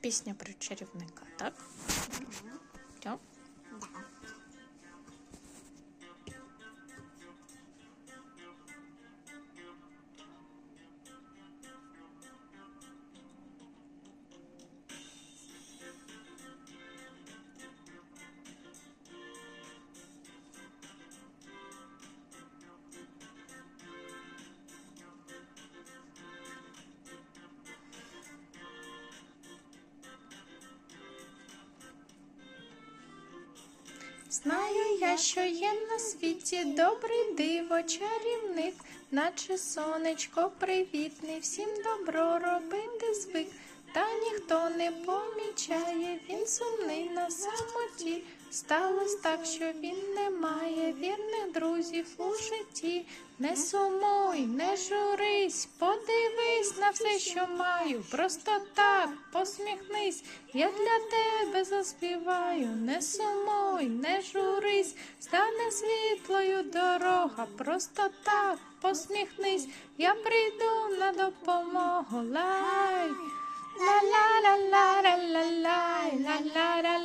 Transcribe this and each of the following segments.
пісня про чарівника, так? Так. Знаю я, що є на світі добрий диво, чарівник, наче сонечко привітний, всім добро робити звик, та ніхто не помічає, він сумний на самоті. Сталось так, що він не має вірних друзів у житті. Не сумуй, не журись, на все, що маю. Просто так посміхнись, я для тебе заспіваю. Не сумуй, не журись, стане світлою дорога. Просто так посміхнись, я прийду на допомогу. Лай, ла ла ла ла ла ла ла ла ла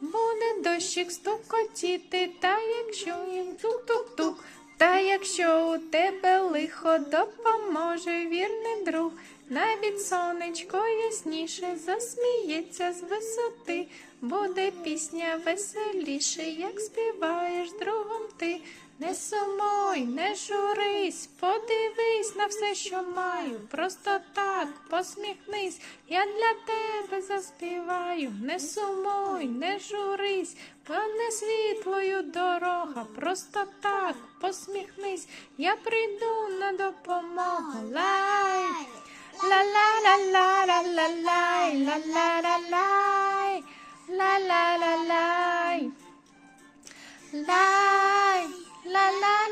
Буде дощик стукотіти, та якщо їм тук-тук-тук, та якщо у тебе лихо допоможе вірний друг, навіть сонечко ясніше засміється з висоти, буде пісня веселіше, як співаєш другом ти. Не сумуй, не журись, подивись на все, що маю. Просто так посміхнись, я для тебе заспіваю. Не сумуй, не журись, пане світлою дорога. Просто так посміхнись, я прийду на допомогу. Лай, ла ла ла ла ла ла ла ла ла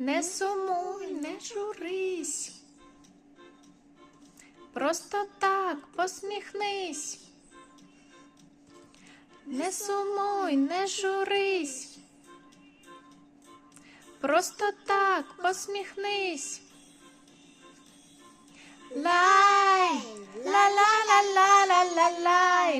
Не сумуй, не журись. Просто так посміхнись. Не сумуй, не журись. Просто так посміхнись. Лай, ла ла ла ла ла ла лай,